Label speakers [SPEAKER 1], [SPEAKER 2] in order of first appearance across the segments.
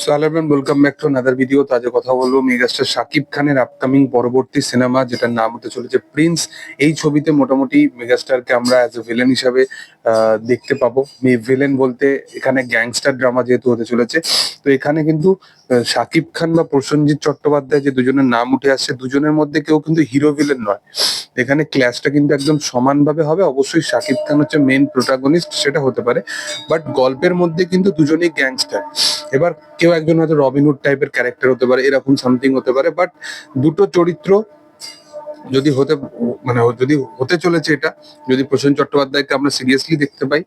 [SPEAKER 1] So hello welcome back to another video তো আজ কথা বলব মেগাস্টার শাকিব খানের আপকামিং পরবর্তী সিনেমা যেটার নাম হতে চলেছে প্রিন্স এই ছবিতে মোটামুটি মেগাস্টারকে আমরা অ্যাজ এ ভিলেন হিসাবে দেখতে পাবো। ভিলেন বলতে এখানে গ্যাংস্টার ড্রামা যেহেতু হতে চলেছে। তো এখানে কিন্তু শাকিব খান বা প্রসেনজিৎ চট্টোপাধ্যায় যে দুজনের নাম উঠে আসছে, দুজনের মধ্যে কেউ কিন্তু হিরো ভিলেন নয়। এখানে ক্লাসটা কিন্তু একদম সমানভাবে হবে। অবশ্যই শাকিব খান হচ্ছে মেন প্রোটাগনিস্ট সেটা হতে পারে। বাট গল্পের মধ্যে কিন্তু দুজনেই গ্যাংস্টার এবার কেউ একজন হয়তো রবিনহুড টাইপের ক্যারেক্টার হতে পারে, এরকম সামথিং হতে পারে। বাট দুটো চরিত্র যদি হতে মানে যদি হতে চলেছে এটা, যদি প্রসেন চট্টোপাধ্যায়কে আমরা সিরিয়াসলি দেখতে পাই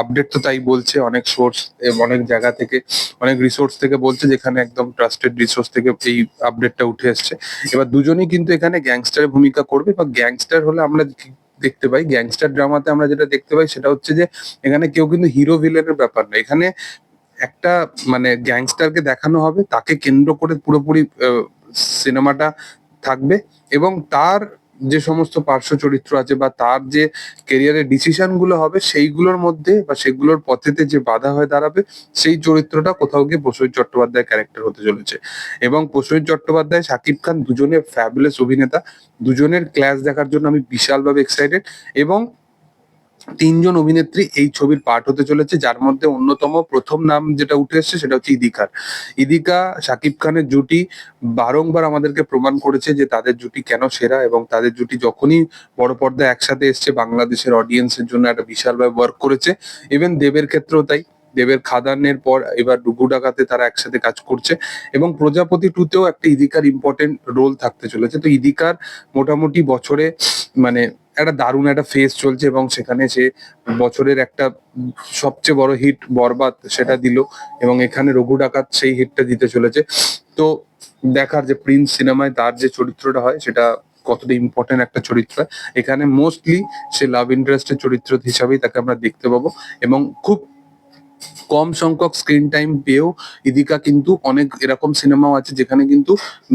[SPEAKER 1] আপডেট তো তাই বলছে, অনেক সোর্স অনেক জায়গা থেকে, অনেক রিসোর্স থেকে বলছে যেখানে একদম ট্রাস্টেড রিসোর্স থেকে এই আপডেটটা উঠে এসছে। এবার দুজনেই কিন্তু এখানে গ্যাংস্টারের ভূমিকা করবে, বা গ্যাংস্টার হলে আমরা দেখতে পাই? গ্যাংস্টার ড্রামাতে আমরা যেটা দেখতে পাই সেটা হচ্ছে যে, এখানে কেউ কিন্তু হিরো ভিলেনের ব্যাপার না। এখানে একটা মানে গ্যাংস্টারকে দেখানো হবে, তাকে কেন্দ্র করে পুরোপুরি সিনেমাটা থাকবে এবং তার যে সমস্ত পার্শ্ব চরিত্র আছে বা তার যে কেরিয়ারের ডিসিশনগুলো হবে, সেইগুলোর মধ্যে বা সেগুলোর পথেতে যে বাধা হয়ে দাঁড়াবে, সেই চরিত্রটা কোথাও গিয়ে প্রসূন চট্টোপাধ্যায় ক্যারেক্টার হতে চলেছে। এবং প্রসূন চট্টোপাধ্যায়, শাকিব খান দুজনের ফ্যাবুলেস অভিনেতা, দুজনের ক্লাস দেখার জন্য আমি বিশালভাবে এক্সাইটেড এবং তিনজন অভিনেত্রী এই ছবির পার্ট হতে চলেছে, যার মধ্যে অন্যতম প্রথম নাম যেটা উঠে এসেছে সেটা হচ্ছে ইদিকার। ইদিকা, শাকিব খানের জুটি বারংবার আমাদেরকে প্রমাণ করেছে যে তাদের জুটি কেন সেরা এবং তাদের জুটি যখনই বড় পর্দায় একসাথে এসছে, বাংলাদেশের অডিয়েন্সের জন্য একটা বিশালভাবে ওয়ার্ক করেছে। ইভেন দেবের ক্ষেত্রেও তাই। দেবের খাদানের পর এবার ডুগু ডাকাতে তারা একসাথে কাজ করছে এবং প্রজাপতি টুতেও একটা ইদিকার ইম্পর্টেন্ট রোল থাকতে চলেছে। তো ইদিকার মোটামুটি বছরে মানে একটা দারুণ একটা ফেস চলছে এবং সেখানে সে বছরের একটা সবচেয়ে বড় হিট বরবাদ সেটা দিল এবং এখানে রঘু ডাকাত সেই হিটটা দিতে চলেছে। তো দেখার যে প্রিন্স সিনেমায় তার যে চরিত্রটা হয় সেটা কতটা ইম্পর্টেন্ট একটা চরিত্র। এখানে মোস্টলি সে লাভ ইন্টারেস্টের চরিত্র হিসাবেই তাকে আমরা দেখতে পাবো এবং খুব কম সংখ্যক স্ক্রিন টাইম পেয়েও ইদিকা কিন্তু অনেক এরকম সিনেমাও আছে যেখানে কিন্তু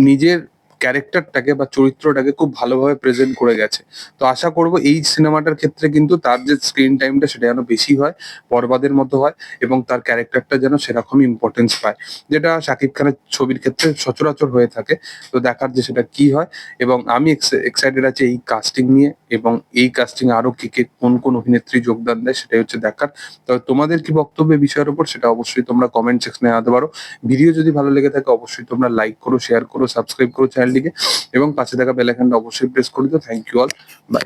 [SPEAKER 1] নিজের ক্যারেক্টারটাকে বা চরিত্রটাকে খুব ভালোভাবে প্রেজেন্ট করে গেছে। তো আশা করব এই সিনেমাটার ক্ষেত্রে কিন্তু তার যে স্ক্রিন টাইমটা সেটা যেন বেশি হয়, বরবাদের মতো হয় এবং তার ক্যারেক্টারটা যেন সেরকমই ইম্পর্টেন্স পায়। যেটা শাকিব খানের ছবির ক্ষেত্রে সচরাচর হয়ে থাকে, তো দেখার যে সেটা কি হয় এবং আমি এক্সাইটেড আছি এই কাস্টিং নিয়ে এবং এই কাস্টিং আরও কে কে, কোন কোন অভিনেত্রী যোগদান দেয় সেটাই হচ্ছে দেখার। তবে তোমাদের কি বক্তব্য বিষয়ের উপর সেটা অবশ্যই তোমরা কমেন্ট সেকশনে আনতে পারো। ভিডিও যদি ভালো লেগে থাকে অবশ্যই তোমরা লাইক করো শেয়ার করো সাবস্ক্রাইব করো চ্যানেলটিকে এবং পাশে থাকা বেল আইকনটা অবশ্যই প্রেস করে দিও। Thank you all by